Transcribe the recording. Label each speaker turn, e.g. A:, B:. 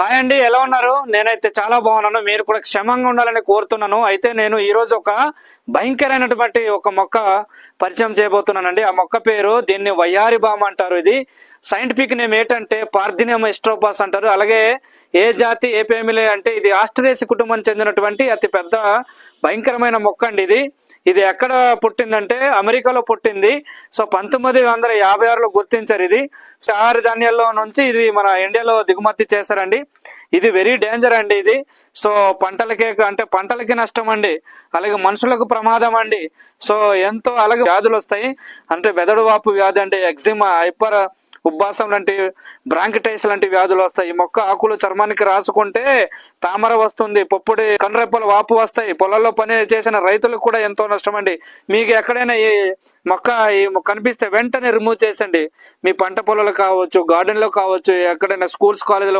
A: Hi అండి ఎలా ఉన్నారు? నేనైతే చాలా బాగున్నాను. మీరు కూడా క్షమంగా ఉండాలని కోరుతున్నాను. అయితే నేను ఈ రోజు ఒక భయంకరమైనటువంటి ఒక మొక్క పరిచయం చేయబోతున్నానండి. ఆ మొక్క పేరు దీన్ని వయ్యారి బామ అంటారు ఇది. సైంటిఫిక్ నేమ్ ఏంటంటే పార్థినియం ఎస్ట్రోపాస్ అంటారు. అలాగే ఏ జాతి ఏ ఫ్యామిలీ అంటే ఇది ఆస్ట్రేసి కుటుంబానికి చెందినటువంటి అతి పెద్ద భయంకరమైన మొక్క అండి ఇది. ఇది ఎక్కడ పుట్టిందంటే అమెరికాలో పుట్టింది. సో పంతొమ్మిది వందల యాభై ఆరులో గుర్తించారు ఇది. సో ఆహార ధాన్యాల్లో నుంచి ఇది మన ఇండియాలో దిగుమతి చేశారండి. ఇది వెరీ డేంజర్ అండి ఇది. సో పంటలకే అంటే పంటలకి నష్టం అండి. అలాగే మనుషులకు ప్రమాదం అండి. సో ఎంతో అలాగే వ్యాధులు వస్తాయి. అంటే బెదడు వాపు వ్యాధి అంటే ఎగ్జిమా హైపర్ ఉబ్బాసం లాంటి బ్రాంకిటైస్ లాంటి వ్యాధులు వస్తాయి. మొక్క ఆకులు చర్మానికి రాసుకుంటే తామర వస్తుంది పొప్పుడి కనురెప్పలు వాపు వస్తాయి. పొలాల్లో పని చేసిన రైతులకు కూడా ఎంతో నష్టం అండి మీకు ఎక్కడైనా ఈ మొక్క ఈ కనిపిస్తే వెంటనే రిమూవ్ చేసండి మీ పంట పొలాలు కావచ్చు గార్డెన్లో కావచ్చు ఎక్కడైనా స్కూల్స్ కాలేజీలో